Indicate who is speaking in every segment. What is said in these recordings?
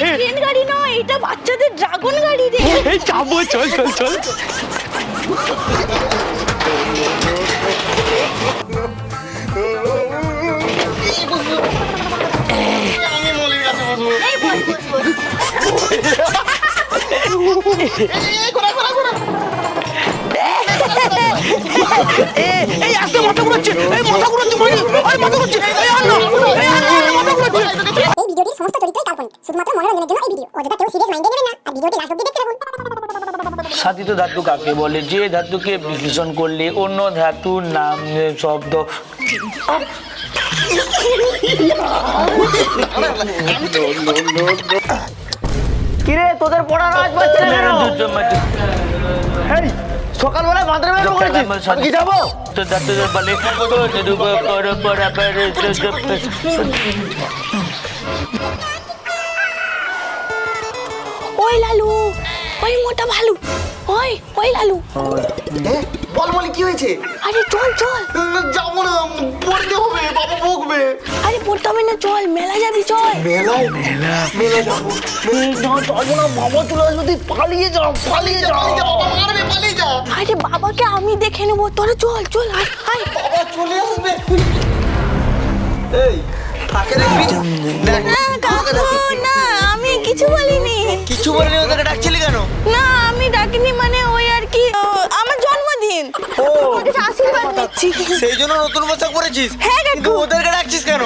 Speaker 1: Train গাড়ি নয় এটা বাচ্চাদের ড্রাগন গাড়ি রে।
Speaker 2: এই যাব চল চল চল।
Speaker 1: এই
Speaker 2: আস্তে মাথা ঘুরাচ্ছে এই মাথা ঘুরাচ্ছে মানে এই মাথা ঘুরাচ্ছে এই আন্না এই আন্না মাথা ঘুরাচ্ছে।
Speaker 3: এই ভিডিওটির সমস্ত চরিত্রই কাল্পনিক শুধুমাত্র মনোরঞ্জনের সিরিয়াস মাইন্ডে নেবেন না আর ভিডিওটি লাস্ট অব্দি দেখতে থাকুন।
Speaker 4: সাধিত ধাতু কাকে বলে? যে ধাতুকে বিশ্লেষণ করলে অন্য ধাতুর নাম শব্দ।
Speaker 5: কিরে তোদের পড়ার আজ কেন? এই সকালবেলা মাদ্রে বের করেছিস আমি কি যাব?
Speaker 4: তো বলে নিরূপ পর পরাপর
Speaker 1: ওই লালু ওই মোটা ভালু ওই ওই লালু।
Speaker 6: বল মলি কি হয়েছে?
Speaker 1: আরে চল চল।
Speaker 6: যাব না পড়তে হবে বাবা বকবে।
Speaker 1: আরে পড়তে হবে না চল মেলা যাবি চল।
Speaker 6: মেলায় মেলা। মেলা যাব
Speaker 5: যাব। না বাবা চলে আসবে তুই পালিয়ে যা।
Speaker 6: পালিয়ে যা বাবা মারবে পালিয়ে যা।
Speaker 1: আরে বাবাকে আমি দেখে নেব তোরা চল চল আয় আয়।
Speaker 6: বাবা চলে আসবে। এই ফাঁকে দেখবি দেখ
Speaker 1: না না আমি কিছু বলিনি।
Speaker 6: কিছু বলিনি ওদেরকে ডাকছিলি কেন?
Speaker 1: না আমি ডাকিনি মানে ওই আর কি ও, আমার জন্মদিন। কাছে আশীর্বাদ নিচ্ছি
Speaker 6: সেই জন্য নতুন পোশাক পরেছিস?
Speaker 1: হ্যাঁ, কাকু।
Speaker 6: ওদেরকে ডাকছিস কেন?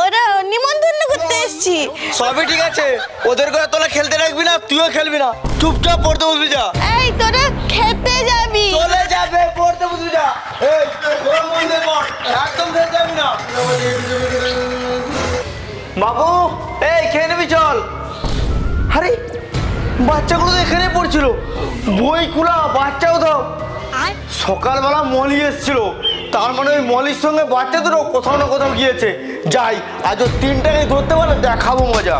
Speaker 1: ওরা নিমন্ত্রণ করতে এসছি।
Speaker 6: সবই ঠিক আছে। ওদেরকে তোলা খেলতে রাখবি না তুইও খেলবি না। চুপচাপ পড়তে বসবি যা।
Speaker 1: এই তোরা খেতে যাবি।
Speaker 6: চলে যাবে
Speaker 5: বই খুলা বাচ্চা কোথাও সকালবেলা মলি এসেছিল। তার মানে ওই মলির সঙ্গে বাচ্চাদেরও কোথাও না কোথাও গিয়েছে। যাই আজ ও তিনটাকে ধরতে পারলে দেখাবো মজা।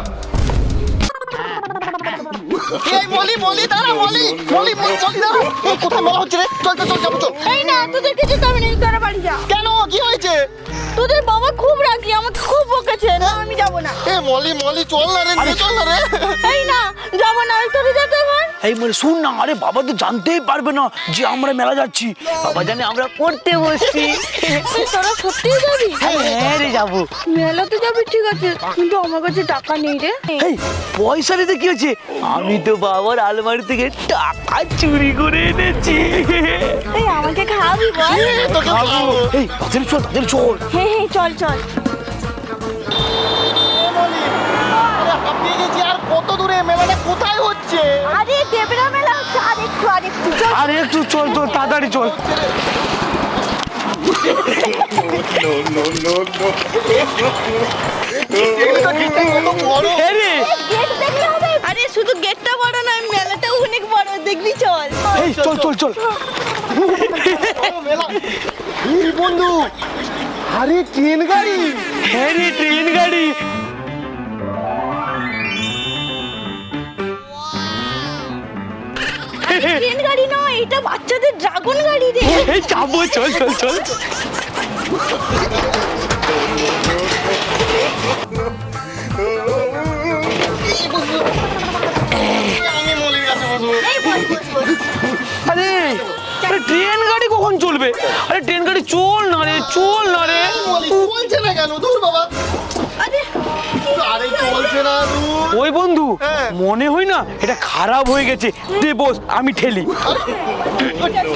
Speaker 6: এই মলি মলি দাঁড়া মলি মলি মলি দাঁড়া। এই কোথায় মেলা হচ্ছে রে? চল চল চল চল।
Speaker 1: এই না তোদেরকে যেতে হবে না তোরা বাড়ি যা।
Speaker 6: কেন? কি হয়েছে?
Speaker 1: তোদের বাবা খুব রাগি আমাকে খুব বকেছে না আমি যাব না।
Speaker 6: এ মলি মলি চল না রে নিয়ে চল না রে।
Speaker 1: এই না যাব না ওই তোদের যেতে হবে
Speaker 2: এই মানে শুন না আরে বাবা তো জানতেই পারবে না যে আমরা মেলা যাচ্ছি। বাবা জানে আমরা পড়তে বসছি।
Speaker 1: তোরা সত্যিই যাবি?
Speaker 2: হ্যাঁ রে যাব।
Speaker 1: মেলাতে যাবি ঠিক আছে কিন্তু আমার কাছে টাকা নেই রে।
Speaker 2: এই পয়সা নিতে কি হচ্ছে? আমি তো বাবার আলমারি থেকে টাকা চুরি করে এনেছি।
Speaker 1: এই আমাকে খাওয়াবি বল।
Speaker 6: তোকে খাব।
Speaker 2: এই তাদের চল তাদের চল।
Speaker 1: হ্যাঁ হ্যাঁ চল চল।
Speaker 6: আরে আর কত দূরে? মেলাটা কোথায় হচ্ছে?
Speaker 1: আরে দেবরা মেলা হচ্ছে। আর একটু আর একটু চল।
Speaker 2: আরে একটু চল তো তাড়াতাড়ি চল।
Speaker 1: আরে শুধু গেটটা বড় নয় মেলাটাও অনেক বড়। দেখবি চল।
Speaker 2: চল চল চল।
Speaker 6: বন্ধু আরে ট্রেন গাড়ি।
Speaker 2: হ্যাঁ রে ট্রেন গাড়ি।
Speaker 1: ট্রেন গাড়ি নয় এটা বাচ্চাদের ড্রাগন গাড়ি রে।
Speaker 2: এই যাব চল চল চল। আরে আরে ট্রেন গাড়ি কখন চলবে? আরে ট্রেন গাড়ি চল না রে চল না রে।
Speaker 6: চলছে না কেন? দূর বাবা।
Speaker 1: আরে
Speaker 6: আরে চলছে না দূর।
Speaker 2: ওই বন্ধু
Speaker 6: হ্যাঁ।
Speaker 2: মনে হয় না এটা খারাপ হয়ে গেছে। দে বস আমি ঠেলি।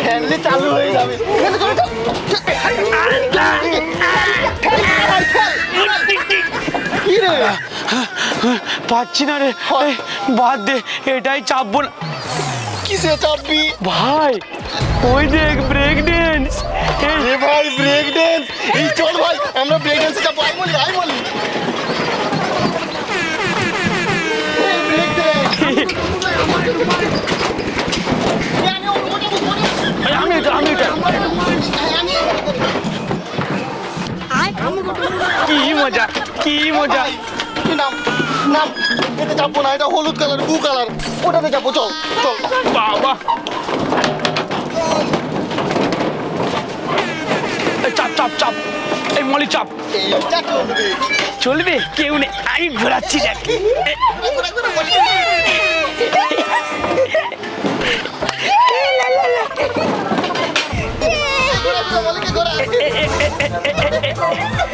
Speaker 6: ঠেললে চালু হয়ে যাবে। চল, চল, চল। কি রে?
Speaker 2: পাচ্ছি না রে। বাদ দে এটাই চাপবো না।
Speaker 6: কিসে চাপবি
Speaker 2: ভাই ওই দেখ ব্রেক ড্যান্স
Speaker 6: এ ভাই ব্রেক ড্যান্স এই চল ভাই আমরা ব্রেক ড্যান্সে যাব আই বলি আই বলি এই ব্রেক ড্যান্স
Speaker 2: আমি এটা আমি এটা কি মজা কি মজা
Speaker 6: নাম নাম এতে যাব না এটা হলুদ কালার ব্লু কালার ওটাতে যাব চল চল
Speaker 2: বাবা চাপ চাপ চাপ এই মলি চাপ
Speaker 6: চলবে
Speaker 2: চলবে কেউ নেই আমি ঘোরাচ্ছি দেখ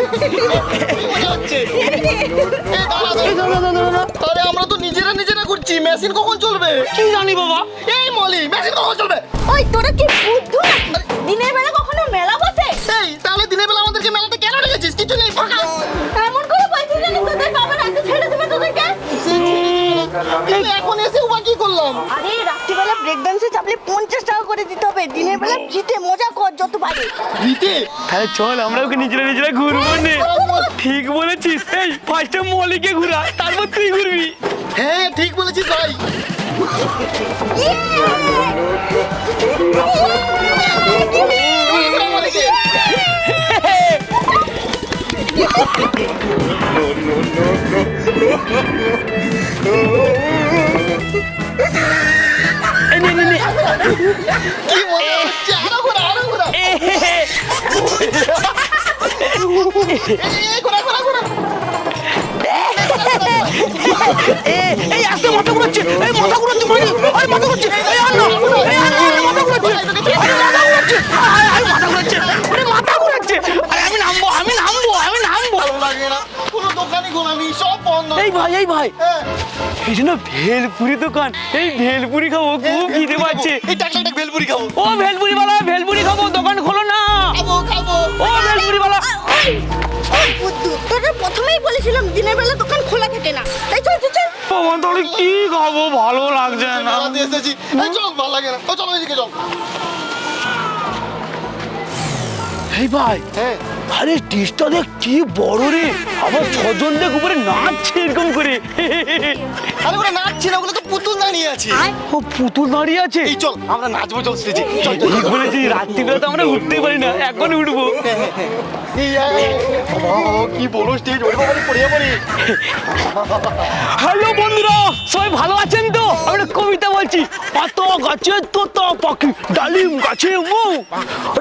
Speaker 6: ঘোরা, মেশিন কখন চলবে?
Speaker 2: কি জানি বাবা।
Speaker 6: এই মলি মেশিন কখন চলবে?
Speaker 1: ওই তোরা কি বুদ্ধু দিনের বেলা কখনো মেলা বসে?
Speaker 6: এই তাহলে দিনের বেলা আমাদেরকে মেলাতে কেন রেখেছিস কিছু নেই ফাঁকা।
Speaker 1: এমন করে বলছিস যে তোদের বাবা রাতে ছেড়ে দেবে তোদেরকে?
Speaker 6: কিন্তু এখন এসে উবা কি করলাম?
Speaker 1: আরে রাত্রিবেলা ব্রেক ডান্সে চাপলে পঞ্চাশ টাকা করে দিতে হবে। দিনের বেলা জিতে মজা কর যত পারে।
Speaker 6: দিতে
Speaker 2: তাহলে চল আমরা ওকে নিজেরা নিজেরা ঘুরবো নে। ঠিক বলেছিস। এই ফার্স্টে মলিকে ঘুরা তারপর তুই ঘুরবি।
Speaker 6: হ্যাঁ ঠিক বলেছিস ভাই ঘোরা মলিকে।
Speaker 2: এই নে নে নে
Speaker 6: কি মজা হচ্ছে আরও ঘোরা আরও ঘোরা
Speaker 2: এ, হে, হে।
Speaker 6: এই
Speaker 2: এই ভাই এই ভাই। এই জন্য ভেলপুরি দোকান। এই ভেলপুরি খাব খুব খিদে পাচ্ছে।
Speaker 6: এই টাকলা টাক ভেলপুরি খাব।
Speaker 2: ও ভেলপুরি বালা ভেলপুরি খাব দোকান খোলো না।
Speaker 6: খাব খাব।
Speaker 2: ও ভেলপুরি বালা।
Speaker 1: তোদের প্রথমেই বলেছিলাম দিনের বেলা দোকান খোলা থাকে না। তাই চল চল, চল।
Speaker 2: তাহলে কি খাব? ভালো লাগছে না।
Speaker 6: এসেছি। চল ভালো লাগে না। ও চলো এদিকে চল।
Speaker 2: এই ভাই
Speaker 6: হ্যাঁ।
Speaker 2: আরে টিসটা দেখ কি বড় রে। আবার ছজন দেখ উপরে নাচছে এরকম করে।
Speaker 6: আরে ওরা নাচছে না ওগুলো তো পুতুল দাঁড়িয়ে আছে।
Speaker 2: ও পুতুল দাঁড়িয়ে আছে?
Speaker 6: এই চল আমরা নাচবো চল স্টেজে চল
Speaker 2: ঠিক বলেছি রাত্রিবেলা তো আমরা উঠতে পারি না এখন উঠবো।
Speaker 6: কি বড় স্টেজ ওরে বাবা পড়িয়ে পড়ি
Speaker 2: হ্যালো বন্ধুরা সবাই ভালো আছেন তো? আমি একটা কবিতা বলছি পাতা গাছে তোতা পাখি ডালিম গাছে মৌ।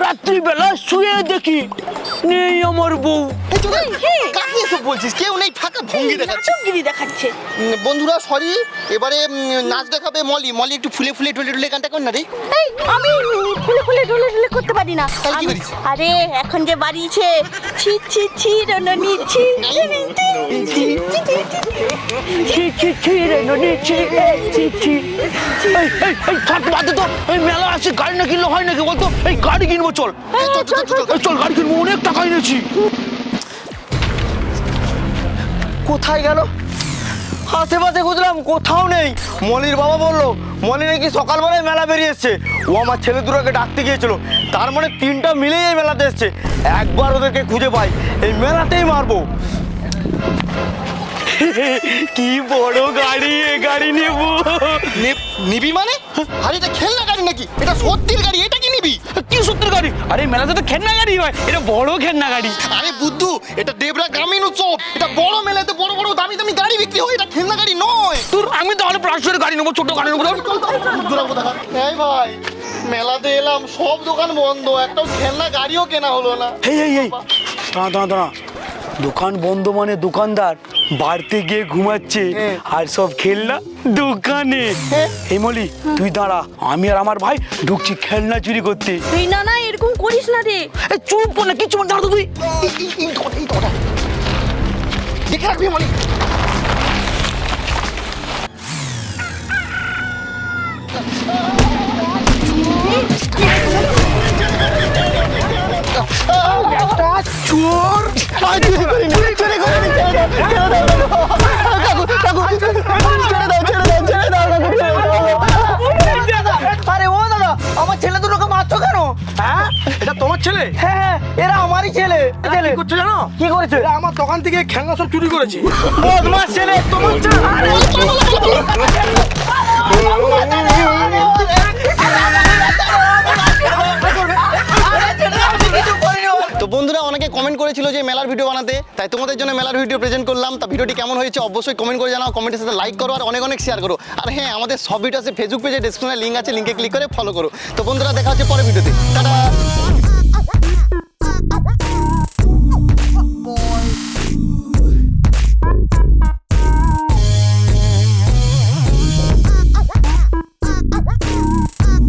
Speaker 2: রাত্রিবেলা শুয়ে দেখি নেই আমার বউ।
Speaker 6: কাকে এসব বলছিস কেউ নেই ফাঁকা ভঙ্গি দেখাচ্ছে
Speaker 1: নাটকগিরি দেখাচ্ছে
Speaker 6: বন্ধুরা সরি এবারে উম, নাচ দেখাবে মলি মলি একটু ফুলে ফুলে টুলে টুলে গানটা কর না রে
Speaker 1: এই আমি ফুলে ফুলে ঢুলে ঢুলে করতে পারি না
Speaker 6: তাহলে কি
Speaker 1: আমি-
Speaker 6: করিস?
Speaker 1: আরে এখন যে বাড়িছে ছি ছি ছি রননি ছি
Speaker 2: ছি ছি ছি রে ননি ছি এ, ছি ছি এই এই এই থাক বাদে তো এই মেলা আছে গাড়ি না কিনলে হয় নাকি বলতো এই গাড়ি কিনবো চল
Speaker 6: এই, চল, চল, চল, চল।
Speaker 2: এই চল গাড়ি কিনবো অনেক টাকা এনেছি
Speaker 5: কোথায় গেল? আশেপাশে খুঁজলাম, কোথাও নেই। মলির বাবা বলল, মলি নাকি সকালবেলায় মেলা বেরিয়ে এসছে ও আমার ছেলে দুটোকে ডাকতে গিয়েছিল। তার মানে তিনটা মিলেই এই মেলাতে এসছে। একবার ওদেরকে খুঁজে পাই, এই মেলাতেই মারবো।
Speaker 2: কি বড় গাড়ি, এ গাড়ি নেব।
Speaker 6: নিবি মানে? আরে, এটা খেলনা গাড়ি নাকি? এটা সত্যির গাড়ি, এটা কি নিবি?
Speaker 2: কি গাড়ি? আরে মেলাতে তো খেলনা গাড়ি হয়। এটা বড় খেলনা গাড়ি।
Speaker 6: আরে বুদ্ধু এটা দেবরা গ্রামীণ উৎসব। এটা বড় মেলাতে বড় বড় দামি দামি গাড়ি বিক্রি হয় এটা খেলনা গাড়ি নয়।
Speaker 2: তোর আমি তাহলে প্লাস্টিকের গাড়ি নেব ছোট গাড়ি নেব।
Speaker 6: এই ভাই মেলাতে এলাম সব দোকান বন্ধ একটাও খেলনা গাড়িও কেনা হলো না।
Speaker 2: এই এই এই দাঁড়া দাঁড়া। দোকান বন্ধ মানে দোকানদার? বাড়িতে গিয়ে ঘুমাচ্ছে। আর সব খেলনা দোকানে। এই মলি তুই দাঁড়া আমি আর আমার ভাই ঢুকছি খেলনা চুরি করতে।
Speaker 1: তুই না না এরকম করিস না রে।
Speaker 2: চুপ কর না কিছু দাঁড়া তুই।
Speaker 6: দেখে রাখবি মানে চোর। ছেড়ে দাও কাকু কাকু ছেড়ে দাও ছেড়ে দাও ছেড়ে দাও কাকু
Speaker 5: আরে ও দাদা আমার ছেলে দুটোকে মারছো কেন হ্যাঁ
Speaker 2: এটা তোমার ছেলে
Speaker 5: হ্যাঁ হ্যাঁ এরা আমারই ছেলে ছেলে
Speaker 2: করছ জানো
Speaker 5: কি করেছে
Speaker 2: এরা আমার দোকান থেকে খেলনা সব চুরি করেছে
Speaker 5: বদমাস ছেলে তোমার ছেলে
Speaker 6: তো বন্ধুরা অনেকে কমেন্ট করেছিল যে মেলার ভিডিও বানাতে, তাই তোমাদের জন্য মেলার ভিডিও প্রেজেন্ট করলাম। তা ভিডিওটি কেমন হয়েছে অবশ্যই কমেন্ট করে জানাও কমেন্টের সাথে লাইক করো আর অনেক অনেক শেয়ার করো। আর হ্যাঁ আমাদের সব ভিডিও আছে ফেসবুক পেজে ডিসক্রিপশনে লিঙ্ক আছে লিঙ্কে ক্লিক করে ফলো করো। তো বন্ধুরা দেখা হচ্ছে পরের ভিডিওতে টাটা!